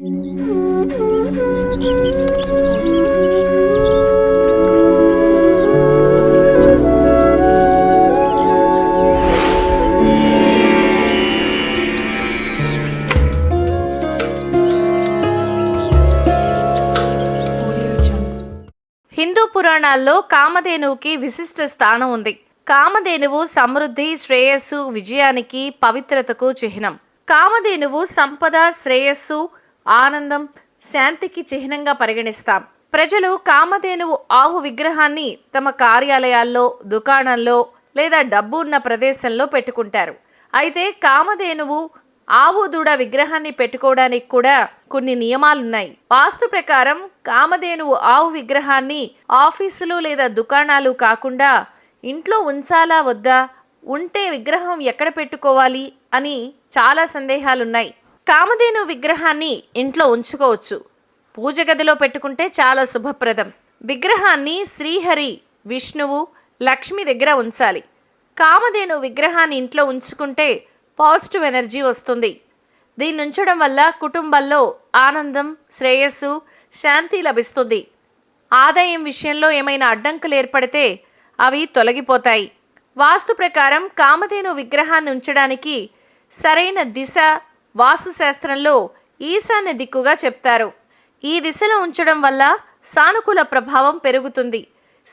హిందూ పురాణాల్లో కామధేనువుకి విశిష్ట స్థానం ఉంది. కామధేనువు సమృద్ధి శ్రేయస్సు విజయానికి పవిత్రతకు చిహ్నం. కామధేనువు సంపద శ్రేయస్సు ఆనందం శాంతికి చిహ్నంగా పరిగణిస్తాం. ప్రజలు కామధేనువు ఆవు విగ్రహాన్ని తమ కార్యాలయాల్లో దుకాణంలో లేదా డబ్బు ఉన్న ప్రదేశంలో పెట్టుకుంటారు. అయితే కామధేనువు ఆవు దూడ విగ్రహాన్ని పెట్టుకోవడానికి కూడా కొన్ని నియమాలున్నాయి. వాస్తు ప్రకారం కామధేనువు ఆవు విగ్రహాన్ని ఆఫీసులు లేదా దుకాణాలు కాకుండా ఇంట్లో ఉంచాలా వద్దా ఉంటే విగ్రహం ఎక్కడ పెట్టుకోవాలి అని చాలా సందేహాలున్నాయి. కామధేను విగ్రహాన్ని ఇంట్లో ఉంచుకోవచ్చు. పూజ గదిలో పెట్టుకుంటే చాలా శుభప్రదం. విగ్రహాన్ని శ్రీహరి విష్ణువు లక్ష్మి దగ్గర ఉంచాలి. కామధేను విగ్రహాన్ని ఇంట్లో ఉంచుకుంటే పాజిటివ్ ఎనర్జీ వస్తుంది. దీన్ని ఉంచడం వల్ల కుటుంబంలో ఆనందం శ్రేయస్సు శాంతి లభిస్తుంది. ఆదాయం విషయంలో ఏమైనా అడ్డంకులు ఏర్పడితే అవి తొలగిపోతాయి. వాస్తు ప్రకారం కామధేను విగ్రహాన్ని ఉంచడానికి సరైన దిశ వాస్తుశాస్త్రంలో ఈశాన్య దిక్కుగా చెప్తారు. ఈ దిశలో ఉంచడం వల్ల సానుకూల ప్రభావం పెరుగుతుంది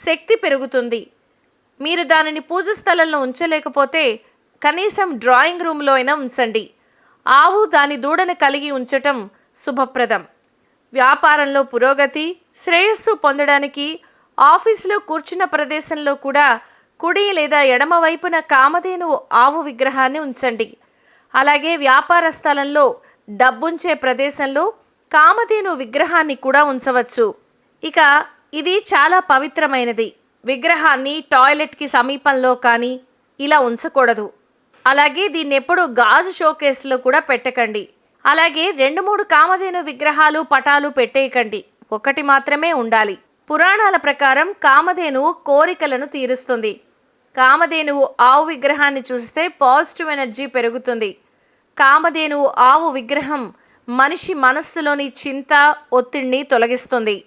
శక్తి పెరుగుతుంది. మీరు దానిని పూజ స్థలంలో ఉంచలేకపోతే కనీసం డ్రాయింగ్ రూమ్లో అయినా ఉంచండి. ఆవు దాని దూడను కలిగి ఉంచటం శుభప్రదం. వ్యాపారంలో పురోగతి శ్రేయస్సు పొందడానికి ఆఫీసులో కూర్చున్న ప్రదేశంలో కూడా కుడి లేదా ఎడమ వైపున కామధేను ఆవు విగ్రహాన్ని ఉంచండి. అలాగే వ్యాపార స్థలంలో డబ్బుంచే ప్రదేశంలో కామధేను విగ్రహాన్ని కూడా ఉంచవచ్చు. ఇక ఇది చాలా పవిత్రమైనది. విగ్రహాన్ని టాయిలెట్కి సమీపంలో కానీ ఇలా ఉంచకూడదు. అలాగే దీన్ని ఎప్పుడు గాజు షోకేస్లో కూడా పెట్టకండి. అలాగే రెండు మూడు కామధేను విగ్రహాలు పటాలు పెట్టేయకండి. ఒకటి మాత్రమే ఉండాలి. పురాణాల ప్రకారం కామధేను కోరికలను తీరుస్తుంది. కామధేనువు ఆవు విగ్రహాన్ని చూస్తే పాజిటివ్ ఎనర్జీ పెరుగుతుంది. కామధేనువు ఆవు విగ్రహం మనిషి మనస్సులోని చింత ఒత్తిడిని తొలగిస్తుంది.